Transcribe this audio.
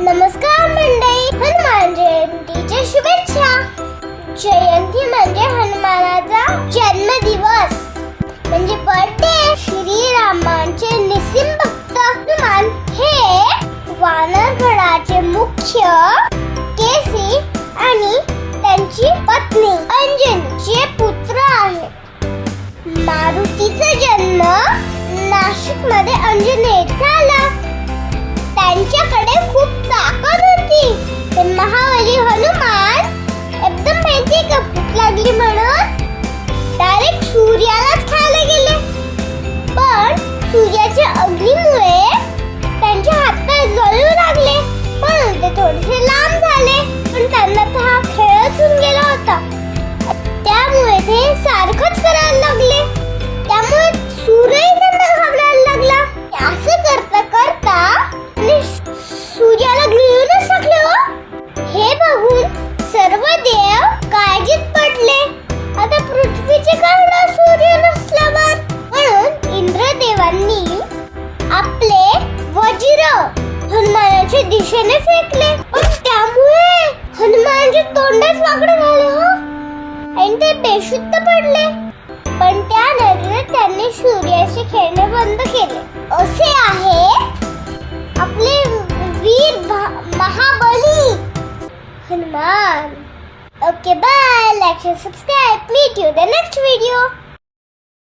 नमस्कार मंडळी हनुमान जयंतीच्या शुभेच्छा. जयंती म्हणजे हनुमानाचा जन्मदिवस. म्हणजे बर्थडे श्रीरामांचे निसिम भक्त. हनुमान हे वानरगडाचे मुख्य केसी आणि त्यांची पत्नी अंजनीचे पुत्र आहेत मारुतीचा जन्म नाशिकमध्ये अंजनेर झाला सूर्याच्या अग्नीमुळे त्यांचे हातपाय जळू लागले. पण ते थोडेसे लांब झाले पण त्यांना तर हा खेळच होऊन गेला होता. त्यामुळे ते सारखंच दिशेने फेकले पण त्यामुळे हनुमानाचे तोंडच वाकडे झाले हो। आणि ते बेशुद्ध पडले पण त्यानंतर त्यांनी सूर्याशी खेळणे बंद केले असे आहे आपले वीर महाबली। Hanuman. Okay bye like subscribe meet you the next video